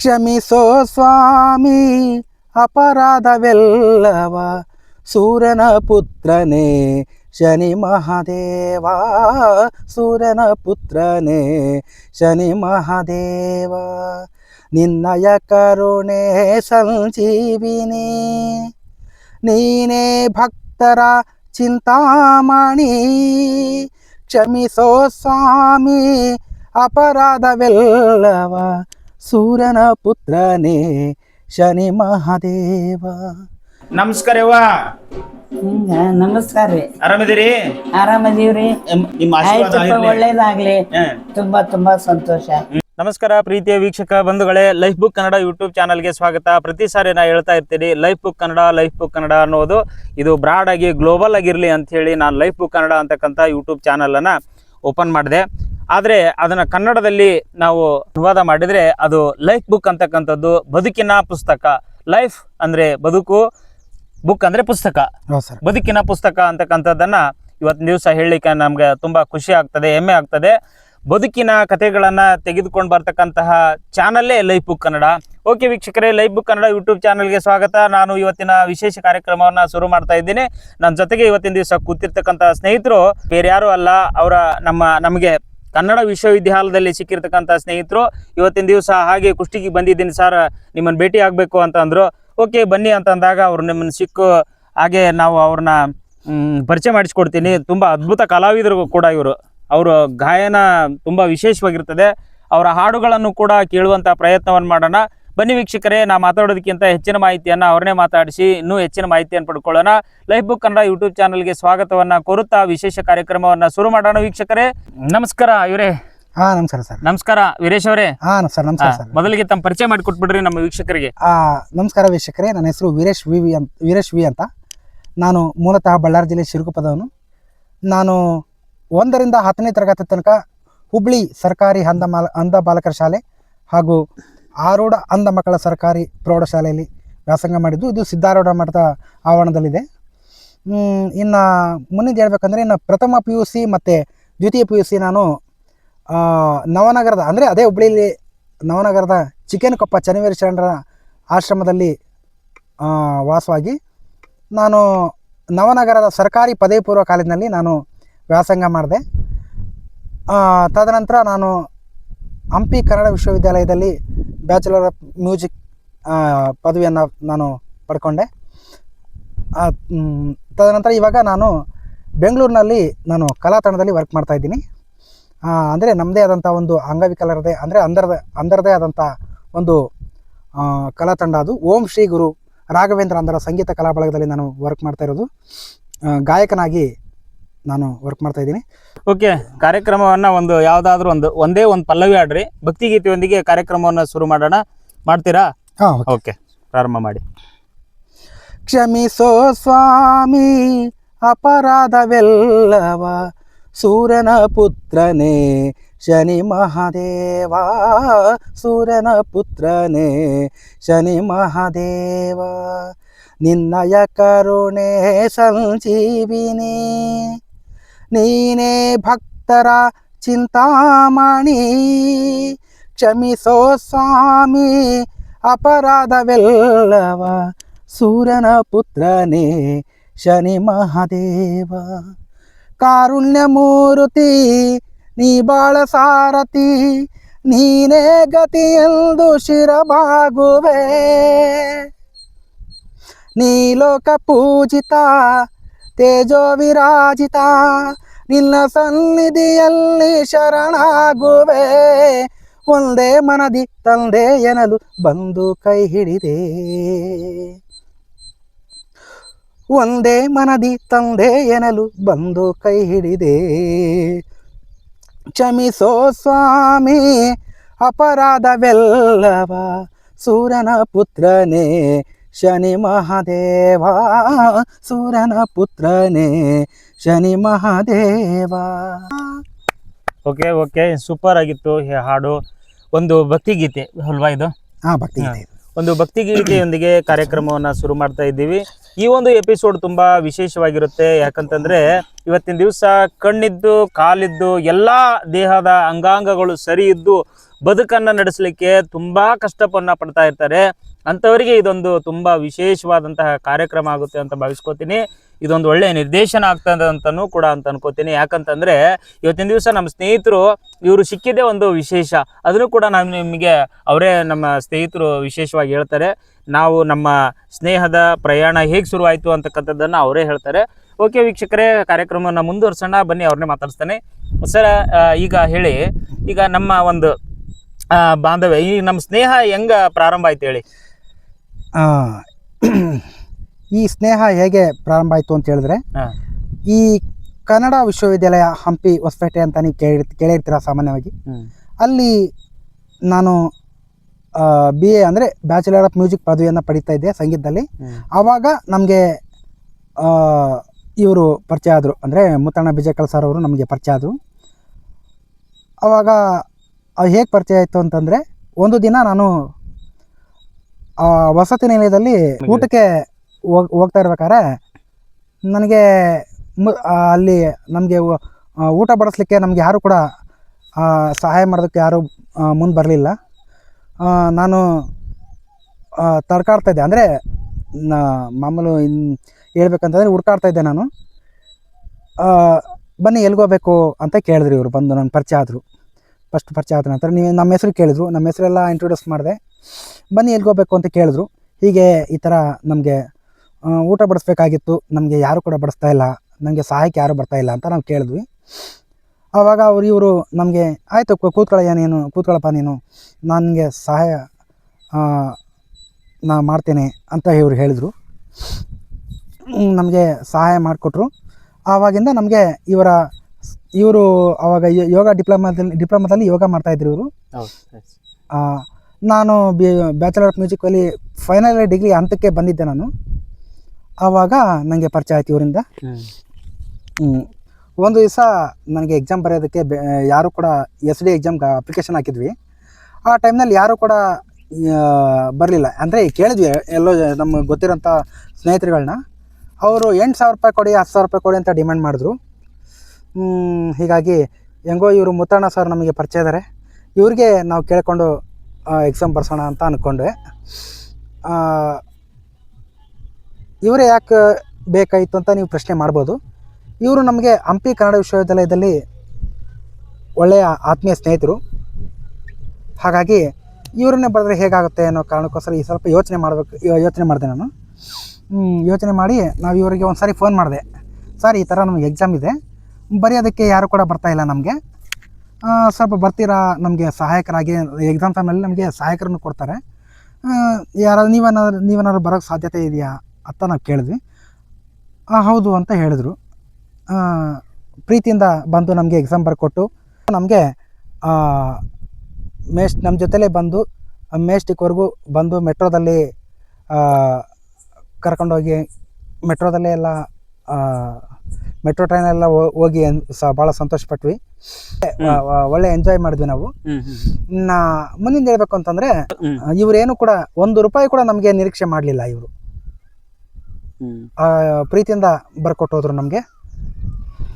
ಕ್ಷಮಿಸೋ ಸ್ವಾಮಿ, ಅಪರಾಧವೆಲ್ಲವ ಸೂರ್ಯನ ಪುತ್ರನೇ, ಶನಿ ಮಹಾದೇವ ಸೂರ್ಯನ ಪುತ್ರನೇ, ಶನಿ ಮಹಾದೇವ, ನಿನ್ನಯ ಕರುಣೆ ಸಂಜೀವಿನಿ, ನೀನೇ ಭಕ್ತರ ಚಿಂತಾಮಣಿ, ಕ್ಷಮಿಸೋ ಸ್ವಾಮಿ, ಅಪರಾಧವೆಲ್ಲವ ಸೂರ್ಯನ ಪುತ್ರನೇ ಶನಿ ಮಹಾದೇವ. ನಮಸ್ಕಾರವ್ವ. ಹಿಂಗ ನಮಸ್ಕಾರ ರೀ. ಆರಾಮಿದ್ದೀರಿ? ಆರಾಮದೀವ್ರಿ ಎಂ- ನಿಮ್ಮ ಆಶೀರ್ವಾದ ಆಯ್ತಪ್ಪ ಇರ್ಲಿ. ಒಳ್ಳೇದಾಗ್ಲಿ. ಹ. ತುಂಬಾ ತುಂಬಾ ಸಂತೋಷ. ನಮಸ್ಕಾರ ಪ್ರೀತಿಯ ವೀಕ್ಷಕ ಬಂಧುಗಳೇ ಲೈಫ್ ಬುಕ್ ಕನ್ನಡ ಯೂಟ್ಯೂಬ್ ಚಾನಲ್ಗೆ ಸ್ವಾಗತ. ಪ್ರತಿ ಸಾರಿ ನಾ ಹೇಳ್ತಾ ಇರ್ತೀನಿ life book Kannada life book Kannada ಅನ್ನೋದು ಇದು ಬ್ರಾಡ್ ಆಗಿ ಗ್ಲೋಬಲ್ ಆಗಿರಲಿ ಅಂತ ಹೇಳಿ ನಾನು ಲೈಫ್ ಬುಕ್ ಕನ್ನಡ ಅಂತಕ್ಕಂಥ ಯೂಟ್ಯೂಬ್ ಚಾನಲನ್ನು ಓಪನ್ ಮಾಡಿದೆ. ಆದರೆ ಅದನ್ನು ಕನ್ನಡದಲ್ಲಿ ನಾವು ಅನುವಾದ ಮಾಡಿದರೆ ಅದು ಲೈಫ್ ಬುಕ್ ಅಂತಕ್ಕಂಥದ್ದು ಬದುಕಿನ ಪುಸ್ತಕ. ಲೈಫ್ ಅಂದರೆ ಬದುಕು ಬುಕ್ ಅಂದರೆ ಪುಸ್ತಕ. ಬದುಕಿನ ಪುಸ್ತಕ ಅಂತಕ್ಕಂಥದ್ದನ್ನು ಇವತ್ತಿನ ದಿವಸ ಹೇಳಲಿಕ್ಕೆ ನಮ್ಗೆ ತುಂಬಾ ಖುಷಿ ಆಗ್ತದೆ ಹೆಮ್ಮೆ ಆಗ್ತದೆ. ಬದುಕಿನ ಕಥೆಗಳನ್ನ ತೆಗೆದುಕೊಂಡು ಬರ್ತಕ್ಕಂತಹ ಚಾನಲ್ಲೇ ಲೈಫ್ ಬುಕ್ ಕನ್ನಡ. ಓಕೆ ವೀಕ್ಷಕರೇ ಲೈಫ್ ಬುಕ್ ಕನ್ನಡ ಯೂಟ್ಯೂಬ್ ಚಾನಲ್ಗೆ ಸ್ವಾಗತ. ನಾನು ಇವತ್ತಿನ ವಿಶೇಷ ಕಾರ್ಯಕ್ರಮವನ್ನ ಶುರು ಮಾಡ್ತಾ ಇದ್ದೀನಿ. ನನ್ನ ಜೊತೆಗೆ ಇವತ್ತಿನ ದಿವಸ ಕೂತಿರ್ತಕ್ಕಂಥ ಸ್ನೇಹಿತರು ಬೇರೆ ಯಾರು ಅಲ್ಲ ಅವರ ನಮ್ಮ ನಮಗೆ ಕನ್ನಡ ವಿಶ್ವವಿದ್ಯಾಲಯದಲ್ಲಿ ಸಿಕ್ಕಿರ್ತಕ್ಕಂಥ ಸ್ನೇಹಿತರು, ಇವತ್ತಿನ ದಿವಸ ಹಾಗೆ ಕುಷ್ಟಿಗೆ ಬಂದಿದ್ದೀನಿ ಸರ್ ನಿಮ್ಮನ್ನು ಭೇಟಿ ಆಗಬೇಕು ಅಂತ ಅಂದರು. ಓಕೆ ಬನ್ನಿ ಅಂತ ಅಂದಾಗ ಅವ್ರು ನಿಮ್ಮನ್ನು ಸಿಕ್ಕು ಹಾಗೆ ನಾವು ಅವ್ರನ್ನ ಪರಿಚಯ ಮಾಡಿಸ್ಕೊಡ್ತೀನಿ. ತುಂಬ ಅದ್ಭುತ ಕಲಾವಿದರು ಕೂಡ ಇವರು. ಅವರು ಗಾಯನ ತುಂಬ ವಿಶೇಷವಾಗಿರ್ತದೆ. ಅವರ ಹಾಡುಗಳನ್ನು ಕೂಡ ಕೇಳುವಂಥ ಪ್ರಯತ್ನವನ್ನು ಮಾಡೋಣ. ಬನ್ನಿ ವೀಕ್ಷಕರೇ ನಾ ಮಾತಾಡೋದಕ್ಕಿಂತ ಹೆಚ್ಚಿನ ಮಾಹಿತಿಯನ್ನು ಅವರನ್ನೇ ಮಾತಾಡಿಸಿ ಇನ್ನೂ ಹೆಚ್ಚಿನ ಮಾಹಿತಿಯನ್ನು ಪಡ್ಕೊಳ್ಳೋಣ. ಲೈಫ್ ಬುಕ್ ಕನ್ನಡ ಯೂಟ್ಯೂಬ್ ಚಾನಲ್ಗೆ ಸ್ವಾಗತವನ್ನು ಕೋರುತ್ತಾ ವಿಶೇಷ ಕಾರ್ಯಕ್ರಮವನ್ನು ಶುರು ಮಾಡೋಣ ವೀಕ್ಷಕರೇ. ನಮಸ್ಕಾರ ಇವರೇ ಹಾ ನಮಸ್ಕಾರ ಸರ್. ನಮಸ್ಕಾರ ವೀರೇಶ್ ಅವರೇ. ಹಾ ಸರ್ ನಮಸ್ಕಾರ ಸರ್. ಮೊದಲಿಗೆ ತಮ್ಮ ಪರಿಚಯ ಮಾಡಿಕೊಟ್ಬಿಡ್ರಿ ನಮ್ಮ ವೀಕ್ಷಕರಿಗೆ. ನಮಸ್ಕಾರ ವೀಕ್ಷಕರೇ ನನ್ನ ಹೆಸರು ವೀರೇಶ್ ವಿ ವಿ ಅಂತ ವೀರೇಶ್ ವಿ ಅಂತ. ನಾನು ಮೂಲತಃ ಬಳ್ಳಾರಿ ಜಿಲ್ಲೆ ಶಿರುಕುಪದವನು. ನಾನು ಒಂದರಿಂದ ಹತ್ತನೇ ತರಗತಿ ತನಕ ಹುಬ್ಳಿ ಸರ್ಕಾರಿ ಅಂಧ ಮಾಲ ಅಂಧ ಬಾಲಕರ ಶಾಲೆ ಹಾಗೂ ಆರೂಢ ಅಂಧ ಮಕ್ಕಳ ಸರ್ಕಾರಿ ಪ್ರೌಢಶಾಲೆಯಲ್ಲಿ ವ್ಯಾಸಂಗ ಮಾಡಿದ್ದು. ಇದು ಸಿದ್ಧಾರೂಢ ಮಠದ ಆವರಣದಲ್ಲಿದೆ. ಇನ್ನು ಮುಂದಿನ ಹೇಳ್ಬೇಕಂದ್ರೆ ಇನ್ನು ಪ್ರಥಮ ಪಿ ಯು ಸಿ ಮತ್ತು ದ್ವಿತೀಯ ಪಿ ಯು ಸಿ ನಾನು ನವನಗರದ, ಅಂದರೆ ಅದೇ ಹುಬ್ಳಿಲಿ ನವನಗರದ ಚಿಕೇನಕೊಪ್ಪ ಚನ್ನವೀರ ಶರಣರ ಆಶ್ರಮದಲ್ಲಿ ವಾಸವಾಗಿ ನಾನು ನವನಗರದ ಸರ್ಕಾರಿ ಪದವಿ ಪೂರ್ವ ಕಾಲೇಜಿನಲ್ಲಿ ನಾನು ವ್ಯಾಸಂಗ ಮಾಡಿದೆ. ತದನಂತರ ನಾನು ಹಂಪಿ ಕನ್ನಡ ವಿಶ್ವವಿದ್ಯಾಲಯದಲ್ಲಿ ಬ್ಯಾಚುಲರ್ ಆಫ್ ಮ್ಯೂಸಿಕ್ ಪದವಿಯನ್ನು ನಾನು ಪಡ್ಕೊಂಡೆ. ತದನಂತರ ಇವಾಗ ನಾನು ಬೆಂಗಳೂರಿನಲ್ಲಿ ನಾನು ಕಲಾ ತಂಡದಲ್ಲಿ ವರ್ಕ್ ಮಾಡ್ತಾ ಇದ್ದೀನಿ. ಅಂದರೆ ನಮ್ಮದೇ ಆದಂಥ ಒಂದು ಅಂಗವಿಕಲರದೇ, ಅಂದರೆ ಅಂದರದ, ಅಂದರದೇ ಆದಂಥ ಒಂದು ಕಲಾ ತಂಡ ಅದು. ಓಂ ಶ್ರೀ ಗುರು ರಾಘವೇಂದ್ರ ಅಂದರ ಸಂಗೀತ ಕಲಾ ಬಳಗದಲ್ಲಿ ನಾನು ವರ್ಕ್ ಮಾಡ್ತಾ ಇರೋದು. ಗಾಯಕನಾಗಿ ನಾನು ವರ್ಕ್ ಮಾಡ್ತಾ ಇದ್ದೀನಿ. ಓಕೆ ಕಾರ್ಯಕ್ರಮವನ್ನು ಒಂದು ಯಾವುದಾದ್ರೂ ಒಂದು ಒಂದೇ ಒಂದು ಪಲ್ಲವಿ ಆಡ್ರಿ. ಭಕ್ತಿಗೀತೆಯೊಂದಿಗೆ ಕಾರ್ಯಕ್ರಮವನ್ನು ಶುರು ಮಾಡೋಣ. ಮಾಡ್ತೀರಾ? ಹಾಂ ಓಕೆ. ಪ್ರಾರಂಭ ಮಾಡಿ. ಕ್ಷಮಿಸೋ ಸ್ವಾಮಿ ಅಪರಾಧವೆಲ್ಲವ. ಸೂರ್ಯನ ಪುತ್ರನೇ ಶನಿ ಮಹಾದೇವ. ಸೂರ್ಯನ ಪುತ್ರನೇ ಶನಿ ಮಹಾದೇವ. ನಿನ್ನಯ ಕರುಣೆ ಸಂಜೀವಿನಿ. ನೀನೇ ಭಕ್ತರ ಚಿಂತಾಮಣಿ. ಕ್ಷಮಿಸೋ ಸ್ವಾಮಿ, ಅಪರಾಧವೆಲ್ಲವ ಸೂರ್ಯನ ಪುತ್ರನೇ, ಶನಿ ಮಹಾದೇವ. ಕಾರುಣ್ಯ ಮೂರುತಿ, ನೀ ಬಾಳ ಸಾರಥಿ, ನೀನೇ ಗತಿ ಎಂದು ಶಿರಬಾಗುವೆ. ನೀ ಲೋಕ ಪೂಜಿತ ತೇಜೋ ವಿರಾಜಿತ, ನಿನ್ನ ಸನ್ನಿಧಿಯಲ್ಲಿ ಶರಣಾಗುವೆ. ಒಂದೇ ಮನದಿ ತಂದೆ ಎನಲು ಬಂದು ಕೈ ಹಿಡಿದೆ. ಒಂದೇ ಮನದಿ ತಂದೆ ಎನಲು ಬಂದು ಕೈ ಹಿಡಿದೆ. ಕ್ಷಮಿಸೋ ಸ್ವಾಮಿ, ಅಪರಾಧವೆಲ್ಲವ ಸೂರನ ಪುತ್ರನೇ. ಶನಿ ಮಹಾದೇವ ಸೂರ್ಯನ ಪುತ್ರನೇ. Shani Mahadeva. Okay okay. Super ಆಗಿತ್ತು ಈ ಹಾಡು. ಒಂದು ಭಕ್ತಿಗೀತೆ ಅಲ್ವಾ ಇದು? ಹಾ ಭಕ್ತಿ ಗೀತೆ ಭಕ್ತಿ ಒಂದು ಭಕ್ತಿಗೀತೆಯೊಂದಿಗೆ ಕಾರ್ಯಕ್ರಮವನ್ನ ಶುರು ಮಾಡ್ತಾ ಇದ್ದೀವಿ. ಈ ಒಂದು ಎಪಿಸೋಡ್ ತುಂಬಾ ವಿಶೇಷವಾಗಿರುತ್ತೆ. ಯಾಕಂತಂದ್ರೆ ಇವತ್ತಿನ ದಿವಸ ಕಣ್ಣಿದ್ದು ಕಾಲಿದ್ದು ಎಲ್ಲಾ ದೇಹದ ಅಂಗಾಂಗಗಳು ಸರಿ ಇದ್ದು ಬದುಕನ್ನ ನಡೆಸಲಿಕ್ಕೆ ತುಂಬಾ ಕಷ್ಟಪನ್ನ ಪಡ್ತಾ ಇರ್ತಾರೆ. ಅಂಥವರಿಗೆ ಇದೊಂದು ತುಂಬಾ ವಿಶೇಷವಾದಂತಹ ಕಾರ್ಯಕ್ರಮ ಆಗುತ್ತೆ ಅಂತ ಭಾವಿಸ್ಕೋತೀನಿ. ಇದೊಂದು ಒಳ್ಳೆ ನಿರ್ದೇಶನ ಆಗ್ತದೆ ಅಂತನೂ ಕೂಡ ಅಂತ ಅನ್ಕೋತೀನಿ. ಯಾಕಂತಂದ್ರೆ, ಇವತ್ತಿನ ದಿವಸ ನಮ್ಮ ಸ್ನೇಹಿತರು, ಇವರು ಸಿಕ್ಕಿದ್ದೇ ಒಂದು ವಿಶೇಷ. ಅದನ್ನು ಕೂಡ ನಾನು ನಿಮಗೆ, ಅವರೇ ನಮ್ಮ ಸ್ನೇಹಿತರು ವಿಶೇಷವಾಗಿ ಹೇಳ್ತಾರೆ. ನಾವು ನಮ್ಮ ಸ್ನೇಹದ ಪ್ರಯಾಣ ಹೇಗೆ ಶುರುವಾಯಿತು ಅಂತಕ್ಕಂಥದ್ದನ್ನು ಅವರೇ ಹೇಳ್ತಾರೆ. ಓಕೆ ವೀಕ್ಷಕರೇ, ಕಾರ್ಯಕ್ರಮವನ್ನು ಮುಂದುವರ್ಸೋಣ. ಬನ್ನಿ, ಅವ್ರನ್ನೇ ಮಾತಾಡ್ಸ್ತಾನೆ. ಸರ್ ಈಗ ಹೇಳಿ, ಈಗ ನಮ್ಮ ಒಂದು ಬಾಂಧವ್ಯ, ಈ ನಮ್ಮ ಸ್ನೇಹ ಹೆಂಗೆ ಪ್ರಾರಂಭ ಆಯ್ತು ಹೇಳಿ? ಈ ಸ್ನೇಹ ಹೇಗೆ ಪ್ರಾರಂಭ ಆಯಿತು ಅಂತ ಹೇಳಿದ್ರೆ ಈ ಕನ್ನಡ ವಿಶ್ವವಿದ್ಯಾಲಯ ಹಂಪಿ ಹೊಸಪೇಟೆ ಅಂತ ನೀವು ಕೇಳಿ ಕೇಳಿರ್ತೀರ ಸಾಮಾನ್ಯವಾಗಿ. ಅಲ್ಲಿ ನಾನು ಬಿ ಎ ಅಂದರೆ ಬ್ಯಾಚುಲರ್ ಆಫ್ ಮ್ಯೂಸಿಕ್ ಪದವಿಯನ್ನು ಪಡಿತಾ ಇದ್ದೆ ಸಂಗೀತದಲ್ಲಿ. ಆವಾಗ ನಮಗೆ ಇವರು ಪರಿಚಯ ಆದರು. ಅಂದರೆ ಮುತ್ತಣ್ಣ ಬಿಜಯಕಲ್ ಸರ್ ಅವರು ನಮಗೆ ಪರಿಚಯ ಆದರು. ಆವಾಗ ಹೇಗೆ ಪರಿಚಯ ಆಯಿತು ಅಂತಂದರೆ ಒಂದು ದಿನ ನಾನು ವಸತಿ ನಿಲಯದಲ್ಲಿ ಊಟಕ್ಕೆ ಹೋಗ್ ಹೋಗ್ತಾ ಇರ್ಬೇಕಾದ್ರೆ ನನಗೆ ಮು ಅಲ್ಲಿ ನಮಗೆ ಊಟ ಬಡಿಸ್ಲಿಕ್ಕೆ ನಮಗೆ ಯಾರು ಕೂಡ ಸಹಾಯ ಮಾಡೋದಕ್ಕೆ ಯಾರು ಮುಂದೆ ಬರಲಿಲ್ಲ. ನಾನು ತಡ್ಕಾಡ್ತಾ ಇದ್ದೆ. ಅಂದರೆ ಮಾಮೂಲು ಹೇಳ್ಬೇಕಂತಂದರೆ ಹುಡ್ಕಾಡ್ತಾ ಇದ್ದೆ ನಾನು. ಬನ್ನಿ ಬನ್ನಿ ಎಲ್ಗೋಬೇಕು ಅಂತ ಕೇಳಿದ್ರು ಇವರು. ಬಂದು ನನ್ನ ಪರಿಚಯ ಆದರು. ಫಸ್ಟ್ ಪರಿಚಯ ಆದ ನಂತರ ನೀವು ನಮ್ಮ ಹೆಸರು ಕೇಳಿದ್ರು. ನಮ್ಮ ಹೆಸರೆಲ್ಲ ಇಂಟ್ರೊಡ್ಯೂಸ್ ಮಾಡಿದೆ. ಬನ್ನಿ ಎಲ್ಗೋಬೇಕು ಅಂತ ಕೇಳಿದ್ರು. ಹೀಗೆ ಈ ಥರ ನಮಗೆ ಊಟ ಬಡಿಸ್ಬೇಕಾಗಿತ್ತು. ನಮಗೆ ಯಾರು ಕೂಡ ಬಡಿಸ್ತಾ ಇಲ್ಲ. ನನಗೆ ಸಹಾಯಕ್ಕೆ ಯಾರು ಬರ್ತಾ ಇಲ್ಲ ಅಂತ ನಾವು ಕೇಳಿದ್ವಿ. ಆವಾಗ ಅವ್ರು ಇವರು ನಮಗೆ ಆಯಿತು ಕೂತ್ಕೊಳ್ಳಯ್ಯ ನೀನು? ಕೂತ್ಕೊಳ್ಳಪ್ಪ ನೀನು. ನನಗೆ ಸಹಾಯ ನಾ ಮಾಡ್ತೇನೆ ಅಂತ ಇವರು ಹೇಳಿದರು. ನಮಗೆ ಸಹಾಯ ಮಾಡಿಕೊಟ್ರು. ಆವಾಗಿಂದ ನಮಗೆ ಇವರ ಇವರು ಆವಾಗ ಯೋಗ ಡಿಪ್ಲೊಮಾದಲ್ಲಿ ಡಿಪ್ಲೊಮಾದಲ್ಲಿ ಯೋಗ ಮಾಡ್ತಾಯಿದ್ರು ಇವರು. ನಾನು ಬಿ ಬ್ಯಾಚುಲರ್ ಆಫ್ ಮ್ಯೂಸಿಕಲ್ಲಿ ಫೈನಲ್ ಡಿಗ್ರಿ ಹಂತಕ್ಕೆ ಬಂದಿದ್ದೆ ನಾನು. ಆವಾಗ ನನಗೆ ಪರಿಚಯ ಆಯ್ತು ಇವರಿಂದ. ಒಂದು ದಿವಸ ನನಗೆ ಎಕ್ಸಾಮ್ ಬರೆಯೋದಕ್ಕೆ ಯಾರು ಕೂಡ ಎಸ್ ಡಿ ಎಕ್ಸಾಮ್ಗೆ ಅಪ್ಲಿಕೇಶನ್ ಹಾಕಿದ್ವಿ. ಆ ಟೈಮ್ನಲ್ಲಿ ಯಾರು ಕೂಡ ಬರಲಿಲ್ಲ. ಅಂದರೆ ಕೇಳಿದ್ವಿ ಎಲ್ಲೋ ನಮ್ಗೆ ಗೊತ್ತಿರೋಂಥ ಸ್ನೇಹಿತರುಗಳನ್ನ ಅವರು ಎಂಟು ಸಾವಿರ ರೂಪಾಯಿ ಕೊಡಿ ಹತ್ತು ಸಾವಿರ ರೂಪಾಯಿ ಕೊಡಿ ಅಂತ ಡಿಮ್ಯಾಂಡ್ ಮಾಡಿದ್ರು. ಹೀಗಾಗಿ ಹೆಂಗೋ ಇವರು ಮುತ್ತಣ್ಣ ಸರ್ ನಮಗೆ ಪರಿಚಯ ಇದ್ದಾರೆ ಇವ್ರಿಗೆ ನಾವು ಕೇಳಿಕೊಂಡು ಎಕ್ಸಾಮ್ ಬರ್ಸೋಣ ಅಂತ ಅಂದ್ಕೊಂಡೆ ಇವರೇ ಯಾಕೆ ಬೇಕಾಯಿತು ಅಂತ ನೀವು ಪ್ರಶ್ನೆ ಮಾಡ್ಬೋದು. ಇವರು ನಮಗೆ ಹಂಪಿ ಕನ್ನಡ ವಿಶ್ವವಿದ್ಯಾಲಯದಲ್ಲಿ ಒಳ್ಳೆಯ ಆತ್ಮೀಯ ಸ್ನೇಹಿತರು. ಹಾಗಾಗಿ ಇವರನ್ನೇ ಬರೆದ್ರೆ ಹೇಗಾಗುತ್ತೆ ಅನ್ನೋ ಕಾರಣಕ್ಕೋಸ್ಕರ ಈ ಸ್ವಲ್ಪ ಯೋಚನೆ ಮಾಡಬೇಕು ಯೋಚನೆ ಮಾಡಿದೆ ನಾನು. ಯೋಚನೆ ಮಾಡಿ ನಾವು ಇವರಿಗೆ ಒಂದು ಸಾರಿ ಫೋನ್ ಮಾಡಿದೆ. ಸರ್, ಈ ಥರ ನಮಗೆ ಎಕ್ಸಾಮ್ ಇದೆ. ಬರೆಯೋದಕ್ಕೆ ಯಾರು ಕೂಡ ಬರ್ತಾಯಿಲ್ಲ ನಮಗೆ. ಸ್ವಲ್ಪ ಬರ್ತೀರಾ? ನಮಗೆ ಸಹಾಯಕರಾಗಿ ಎಕ್ಸಾಮ್ ಟೈಮಲ್ಲಿ ನಮಗೆ ಸಹಾಯಕರನ್ನು ಕೊಡ್ತಾರೆ. ಯಾರು ನೀವೇನಾದ್ರು ನೀವೇನಾದ್ರು ಬರೋಕ್ಕೆ ಸಾಧ್ಯತೆ ಇದೆಯಾ ಅಂತ ನಾವು ಕೇಳಿದ್ವಿ. ಹೌದು ಅಂತ ಹೇಳಿದರು. ಪ್ರೀತಿಯಿಂದ ಬಂದು ನಮಗೆ ಎಕ್ಸಾಮ್ ಬರ್ಕೊಟ್ಟು, ನಮಗೆ ಮೇಸ್ಟ್ ನಮ್ಮ ಜೊತೆಲೇ ಬಂದು ಮೇಸ್ಟಿಕ್ವರೆಗೂ ಬಂದು ಮೆಟ್ರೋದಲ್ಲಿ ಕರ್ಕೊಂಡೋಗಿ, ಮೆಟ್ರೋದಲ್ಲೇ ಎಲ್ಲ ಮೆಟ್ರೋ ಟ್ರೈನೆಲ್ಲ ಹೋಗಿ ಬಹಳ ಸ ಭಾಳ ಸಂತೋಷಪಟ್ವಿ. ಆ, ಆ, ಒಳ್ಳೆ ಎಂಜಾಯ್ ಮಾಡಿದ್ವಿ ನಾವು. ನಾ ಮುಂದಿನ ಹೇಳ್ಬೇಕು ಅಂತಂದ್ರೆ ಇವರೇನು ಕೂಡ ಒಂದು ರೂಪಾಯಿ ಕೂಡ ನಮಗೆ ನಿರೀಕ್ಷೆ ಮಾಡಲಿಲ್ಲ ಇವರು. ಪ್ರೀತಿಯಿಂದ ಬರ್ಕೊಟ್ಟೋದ್ರು ನಮಗೆ.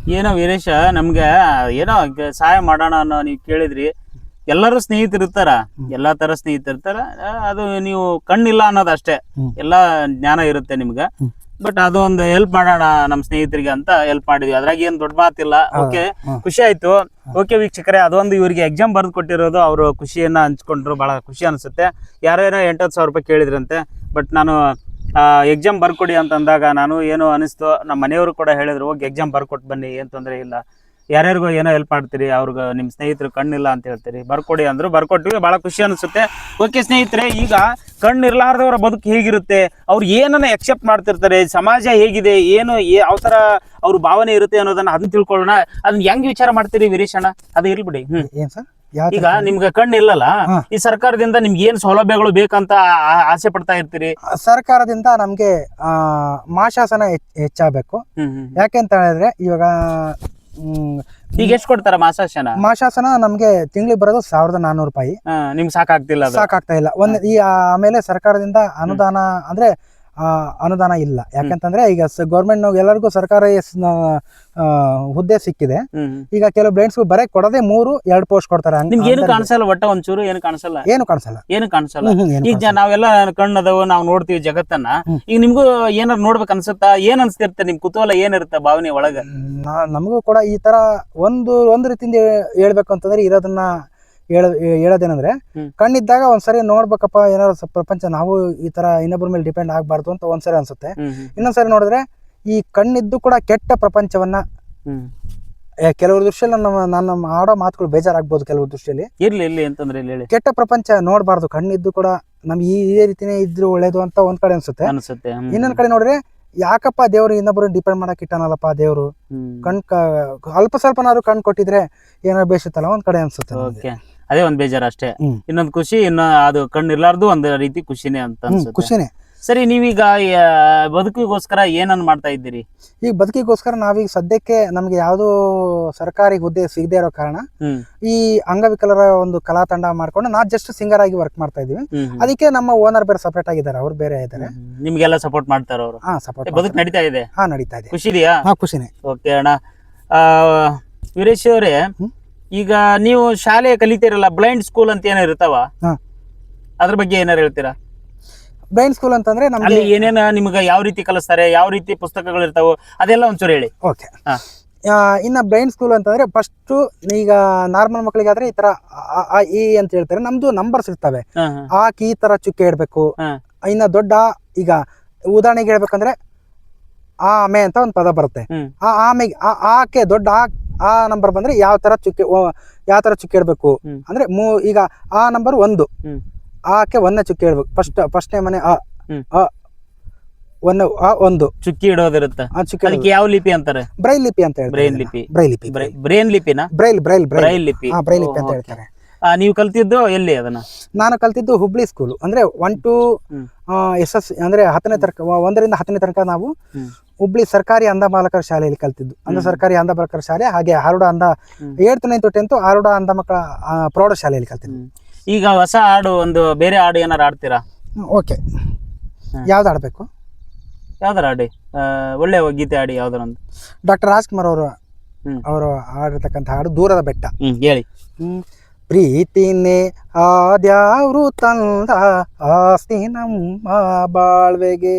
ಏನೋ ವೀರೇಶ ನಮ್ಗೆ ಏನೋ ಸಹಾಯ ಮಾಡೋಣ ಅನ್ನೋ ನೀವು ಕೇಳಿದ್ರಿ. ಎಲ್ಲರೂ ಸ್ನೇಹಿತರಿರ್ತಾರ. ಎಲ್ಲಾ ತರ ಸ್ನೇಹಿತರಿರ್ತಾರ. ಅದು ನೀವು ಕಣ್ಣಿಲ್ಲ ಅನ್ನೋದಷ್ಟೇ. ಎಲ್ಲಾ ಜ್ಞಾನ ಇರುತ್ತೆ ನಿಮ್ಗೆ. ಬಟ್ ಒಂದು ಹೆಲ್ಪ್ ಮಾಡೋಣ ನಮ್ಮ ಸ್ನೇಹಿತರಿಗೆ ಅಂತ ಹೆಲ್ಪ್ ಮಾಡಿದ್ವಿ. ಅದ್ರಾಗ ಏನ್ ದೊಡ್ಡ ಮಾತಿಲ್ಲ ಓಕೆ ಖುಷಿ ಆಯ್ತು. ಓಕೆ ವೀಕ್ಷಕರೇ ಅದೊಂದು ಇವರಿಗೆ ಎಕ್ಸಾಮ್ ಬರೆದು ಕೊಟ್ಟಿರೋದು ಅವರು ಖುಷಿಯನ್ನ ಹಂಚ್ಕೊಂಡ್ರು ಬಹಳ ಖುಷಿ ಅನಿಸುತ್ತೆ. ಯಾರೇನೋ ಎಂಟತ್ತು ಸಾವಿರ ರೂಪಾಯಿ ಕೇಳಿದ್ರಂತೆ. ಬಟ್ ನಾನು ಎಕ್ಸಾಮ್ ಬರ್ಕೊಡಿ ಅಂತ ಅಂದಾಗ ನಾನು ಏನು ಅನಿಸ್ತು ನಮ್ಮ ಮನೆಯವರು ಕೂಡ ಹೇಳಿದ್ರು ಹೋಗಿ ಎಕ್ಸಾಮ್ ಬರ್ಕೊಟ್ಟು ಬನ್ನಿ ಏನು ತೊಂದರೆ ಇಲ್ಲ. ಯಾರ್ಯಾರಿಗೂ ಏನೋ ಹೆಲ್ಪ್ ಮಾಡ್ತೀರಿ ಅವ್ರಿಗೆ ನಿಮ್ಮ ಸ್ನೇಹಿತರು ಕಣ್ಣಿಲ್ಲ ಅಂತ ಹೇಳ್ತೀರಿ ಬರ್ಕೊಡಿ ಅಂದ್ರು ಬರ್ಕೊಟ್ಟಿವಿ ಭಾಳ ಖುಷಿ ಅನಿಸುತ್ತೆ. ಓಕೆ ಸ್ನೇಹಿತರೆ ಈಗ ಕಣ್ಣಿರ್ಲಾರ್ದವರ ಬದುಕು ಹೇಗಿರುತ್ತೆ ಅವ್ರು ಏನನ್ನ ಎಕ್ಸೆಪ್ಟ್ ಮಾಡ್ತಿರ್ತಾರೆ ಸಮಾಜ ಹೇಗಿದೆ ಏನು ಏ- ಯಾವ ಥರ ಅವ್ರ ಭಾವನೆ ಇರುತ್ತೆ ಅನ್ನೋದನ್ನ ಅದನ್ನ ತಿಳ್ಕೊಳ್ಳೋಣ. ಅದನ್ನ ಹೆಂಗ್ ವಿಚಾರ ಮಾಡ್ತೀರಿ ವೀರೇಶಣ್ಣ ಅದು ಇರ್ಬಿಡಿ ಹ್ಮ್. ಏನು ಸರ್? ಈಗ ನಿಮ್ಗೆ ಕಣ್ಣು ಇಲ್ಲಲ್ಲ ಈ ಸರ್ಕಾರದಿಂದ ನಿಮ್ಗೆ ಏನ್ ಸೌಲಭ್ಯಗಳು ಬೇಕಂತ ಆಸೆ ಪಡ್ತಾ ಇರ್ತೀರಿ? ಸರ್ಕಾರದಿಂದ ನಮ್ಗೆ ಮಾಶಾಸನ ಹೆಚ್ಚ್ ಹೆಚ್ಚಾಗಬೇಕು. ಯಾಕೆ ಅಂತ ಹೇಳಿದ್ರೆ ಇವಾಗ ಈಗ ಎಷ್ಟು ಕೊಡ್ತಾರ ಮಾಸಾಶನ? ಮಾಶಾಸನ ನಮಗೆ ತಿಂಗಳಿಗೆ ಬರೋದು ಸಾವಿರದ ನಾನೂರು ರೂಪಾಯಿ. ನಿಮ್ಗೆ ಸಾಕಾಗ್ತಿಲ್ಲ ಸಾಕಾಗ್ತಾ ಇಲ್ಲ. ಒಂದು ಈ ಆಮೇಲೆ ಸರ್ಕಾರದಿಂದ ಅನುದಾನ ಅಂದ್ರೆ ಅನುದಾನ ಇಲ್ಲ. ಯಾಕಂತಂದ್ರೆ ಈಗ ಗೌರ್ಮೆಂಟ್ ಎಲ್ಲರಿಗೂ ಸರ್ಕಾರ ಹುದ್ದೆ ಸಿಕ್ಕಿದೆ. ಈಗ ಕೆಲವು ಬ್ಲೈಂಡ್ಸ್ ಬರೇ ಕೊಡದೆ ಮೂರು ಎರಡು ಪೋಸ್ಟ್ ಕೊಡ್ತಾರೆ ನಿಮ್ಗೆ ಏನು ಕಾಣಿಸಲ್ಲ ಒಟ್ಟ ಒಂಚೂರು ಏನು ಕಾಣಿಸಲ್ಲ? ಏನು ಕಾಣಿಸಲ್ಲ. ಏನು ಕಾಣಿಸಲ್ಲ? ಈಗ ನಾವೆಲ್ಲ ಕಣ್ಣದವು ನಾವು ನೋಡ್ತೀವಿ ಜಗತ್ತನ್ನ. ಈಗ ನಿಮ್ಗೂ ಏನಾರು ನೋಡ್ಬೇಕು ಅನ್ಸುತ್ತಾ? ಏನ್ ಅನ್ಸ್ತಿರ್ತ ನಿಮ್ ಕುತೂಹಲ ಏನಿರುತ್ತೆ ಭಾವನೆ ಒಳಗ? ನಮಗೂ ಕೂಡ ಈ ತರ ಒಂದು ಒಂದು ರೀತಿಯಿಂದ ಹೇಳ್ಬೇಕು ಅಂತಂದ್ರೆ ಇರೋದನ್ನ ಹೇಳ ಹೇಳೋದೇನಂದ್ರೆ ಕಣ್ಣಿದ್ದಾಗ ಒಂದ್ಸರಿ ನೋಡ್ಬೇಕಪ್ಪ ಏನಾದ್ರು ಪ್ರಪಂಚ ನಾವು ಈ ತರ ಇನ್ನೊಬ್ಬರ ಮೇಲೆ ಡಿಪೆಂಡ್ ಆಗ್ಬಾರ್ದು ಅಂತ ಒಂದ್ಸರಿ ಅನ್ಸುತ್ತೆ. ಇನ್ನೊಂದ್ಸರಿ ನೋಡಿದ್ರೆ ಈ ಕಣ್ಣಿದ್ದು ಕೂಡ ಕೆಟ್ಟ ಪ್ರಪಂಚವನ್ನ ಕೆಲವ್ರ ದೃಷ್ಟಿಯಲ್ಲಿ ನಮ್ಮ ನನ್ನ ಆಡೋ ಮಾತುಗಳು ಬೇಜಾರಾಗ್ಬೋದು ಕೆಲವ್ರ ದೃಷ್ಟಿಯಲ್ಲಿ. ಇರ್ಲಿ ಇರ್ಲಿ ಅಂತಂದ್ರೆ ಇಲ್ಲಿ ಹೇಳಿ. ಕೆಟ್ಟ ಪ್ರಪಂಚ ನೋಡಬಾರ್ದು ಕಣ್ಣಿದ್ದು ಕೂಡ ನಮ್ಗೆ ಈ ಇದೇ ರೀತಿನೇ ಇದ್ರು ಒಳ್ಳೇದು ಅಂತ ಒಂದ್ ಕಡೆ ಅನ್ಸುತ್ತೆ. ಅನ್ಸುತ್ತೆ. ಇನ್ನೊಂದ್ ಕಡೆ ನೋಡಿದ್ರೆ ಯಾಕಪ್ಪ ದೇವ್ರು ಇನ್ನೊಬ್ರು ಡಿಪೆಂಡ್ ಮಾಡಕ್ ಇಟ್ಟಾನಲ್ಲಪ್ಪ ದೇವ್ರು? ಕಣ್ ಕ- ಅಲ್ಪ ಸ್ವಲ್ಪನಾದ್ರು ಕಣ್ ಕೊಟ್ಟಿದ್ರೆ ಏನಾರು ಬೇಸುತ್ತಲ್ಲ ಒಂದ್ ಕಡೆ ಅನ್ಸುತ್ತೆ ಅದೇ ಒಂದ್ ಬೇಜಾರ್ ಅಷ್ಟೇ. ಇನ್ನೊಂದ್ ಖುಷಿ ಇನ್ನ ಅದು ಕಣ್ಣು ಇರ್ಲಾರ್ದು ಒಂದ್ ರೀತಿ ಖುಷಿನೇ ಅಂತ ಅನ್ಸುತ್ತೆ. ಖುಷಿನೇ. ಸರಿ ನೀವೀಗ ಆ, ಬದುಕಿಗೋಸ್ಕರ ಏನನ್ ಮಾಡ್ತಾ ಇದ್ದೀರಿ? ಈಗ ಬದುಕಿಗೋಸ್ಕರ ನಾವೀಗ ಸದ್ಯಕ್ಕೆ ನಮ್ಗೆ ಯಾವ್ದು ಸರ್ಕಾರಿ ಹುದ್ದೆ ಸಿಗದೆ ಇರೋ ಕಾರಣ ಹ್ಮ್. ಈ ಅಂಗವಿಕಲರ ಒಂದು ಕಲಾ ತಂಡ ಮಾಡ್ಕೊಂಡು ನಾ ಜಸ್ಟ್ ಸಿಂಗರ್ ಆಗಿ ವರ್ಕ್ ಮಾಡ್ತಾ ಇದೀವಿ ಹ್ಮ್ ಹ್ಮ್. ಅದಕ್ಕೆ ನಮ್ಮ ಓನರ್ ಬೇರೆ ಸಪರೇಟ್ ಆಗಿದ್ದಾರೆ ಅವ್ರು ಬೇರೆ ಇದ್ದಾರೆ. ನಿಮಗೆಲ್ಲ ಸಪೋರ್ಟ್ ಮಾಡ್ತಾರ ಅವರು. ಹಾ ಸಪೋರ್ಟ್ ಬದುಕು ನಡೀತಾ ಇದೆ. ಹಾ ನಡೀತಾ ಇದೆ. ಖುಷಿ ಇದೆಯಾ? ಹಾ ಖುಷಿನೇ. ಓಕೆ ಅಣ್ಣ. ಆ, ವೀರೇಶ್ ಅವರೇ ಹ್ಮ್. ಈಗ ನೀವು ಶಾಲೆ ಕಲಿತೀರಲ್ಲ ಬ್ಲೈಂಡ್ ಸ್ಕೂಲ್ ಅಂತ ಏನೋ ಇರ್ತಾವ? ಹಾ. ಅದ್ರ ಬಗ್ಗೆ ಏನಾರು ಹೇಳ್ತೀರಾ? ಬ್ಲೈಂಡ್ ಸ್ಕೂಲ್ ಅಂತಂದ್ರೆ ನಮ್ಗೆ ಅಲ್ಲಿ ಏನೇನ ನಿಮ್ಗೆ ಯಾವ ರೀತಿ ಕಲಿಸ್ತಾರೆ ಯಾವ ರೀತಿ ಪುಸ್ತಕಗಳು ಇರ್ತಾವ ಅದೆಲ್ಲ ಒಂಚೂರು ಹೇಳಿ. ಓಕೆ ಹಾ. ಇನ್ನ ಬ್ರೈನ್ ಸ್ಕೂಲ್ ಅಂತಂದ್ರೆ ಫಸ್ಟ್ ಈಗ ನಾರ್ಮಲ್ ಮಕ್ಕಳಿಗಾದ್ರೆ ಈ ತರ ಆ, ಆ, ಈ ಅಂತ ಹೇಳ್ತಾರೆ. ನಮ್ದು ನಂಬರ್ಸ್ ಇರ್ತವೆ. ಆ ಕಿ ಈ ತರ ಚುಕ್ಕೆ ಇಡಬೇಕು ಹಾ. ಇನ್ನ ದೊಡ್ಡ ಈಗ ಉದಾಹರಣೆಗೆ ಹೇಳ್ಬೇಕಂದ್ರೆ ಆಮೆ ಅಂತ ಒಂದು ಪದ ಬರುತ್ತೆ. ಹ್ಮ್. ಆ ಆಮೆಗೆ ಆ ಆಕೆ ದೊಡ್ಡ ಆ ಆ ನಂಬರ್ ಬಂದ್ರೆ ಯಾವ ತರ ಚುಕ್ಕೆ ಯಾವ ತರ ಚುಕ್ಕೆ ಇಡಬೇಕು? ಅಂದ್ರೆ ಮೂ ಈಗ ಆ ನಂಬರ್ ಒಂದು. ಆಕೆ ಒಂದನೇ ಚುಕ್ಕೆ ಇಡ್ಬೇಕು. ಫಸ್ಟ್ ಫಸ್ಟ್ನೇ ಮನೆ ಆ ಅ ಆ ಒಂದೇ ಆ ಒಂದು. ಚುಕ್ಕಿ ಇಡೋದಿರುತ್ತೆ. ಆ ಚುಕ್ಕೆ ಅದಕ್ಕೆ ಯಾವ ಲಿಪಿ ಅಂತಾರೆ? ಬ್ರೈಲ್ ಲಿಪಿ ಅಂತ ಹೇಳ್ತಾರೆ ಬ್ರೈಲ್. ಲಿಪಿ. ಬ್ರೈಲ್ ಲಿಪಿ ಬ್ರೇನ್ ಲಿಪಿನ? ಬ್ರೈಲ್ ಬ್ರೈಲ್ ಬ್ರೈಲ್ ಲಿಪಿ. ಹಾ ಬ್ರೈಲ್ ಲಿಪಿ ಅಂತ ಹೇಳ್ತಾರೆ. ನೀವು ಕಲ್ತಿದ್ದು ಎಲ್ಲಿ ಅದನ್ನ? ನಾನು ಕಲ್ತಿದ್ದು ಹುಬ್ಳಿ ಸ್ಕೂಲ್ ಅಂದ್ರೆ ಒನ್ ಟು. ಎಸ್ ಎಸ್ ಅಂದ್ರೆ ಹತ್ತನೇ ತರಕ ಒಂದರಿಂದ ಹತ್ತನೇ ತನಕ ನಾವು. ಹುಬ್ಳಿ ಸರ್ಕಾರಿ ಅಂಧ ಬಾಲಕರ ಶಾಲೆಯಲ್ಲಿ ಕಲ್ತಿದ್ದು. ಅಂದ್ರೆ ಸರ್ಕಾರಿ ಅಂಧ ಬಾಲಕರ ಶಾಲೆ ಹಾಗೆ ಆರುಡ ಅಂಧ. ಏಳ್ತ್ ನೈನ್ತ್ ಟೆಂತ್ ಆರುಡ ಅಂಧ ಮಕ್ಕಳ ಪ್ರೌಢ ಶಾಲೆಯಲ್ಲಿ ಕಲ್ತಿದ್ದು. ಈಗ ಹೊಸ ಹಾಡು ಒಂದು ಬೇರೆ ಹಾಡು ಏನಾರು ಆಡ್ತೀರಾ ಓಕೆ. ಯಾವ್ದು ಆಡ್ಬೇಕು ಯಾವ್ದಾರ ಹಾಡಿ? ಆ, ಒಳ್ಳೆ ಗೀತೆ ಹಾಡಿ ಯಾವ್ದಾರ ಒಂದು ಡಾಕ್ಟರ್ ರಾಜ್ಕುಮಾರ್ ಅವರು ಅವರು ಹಾಡಿರ್ತಕ್ಕಂಥ ಹಾಡು ದೂರದ ಬೆಟ್ಟ. ಹೇಳಿ. ಪ್ರೀತಿನೇ ಆದ್ಯಾವ್ರು ತಂದ ಆಸ್ತಿ ನಮ್ಮ ಬಾಳ್ವೆಗೆ.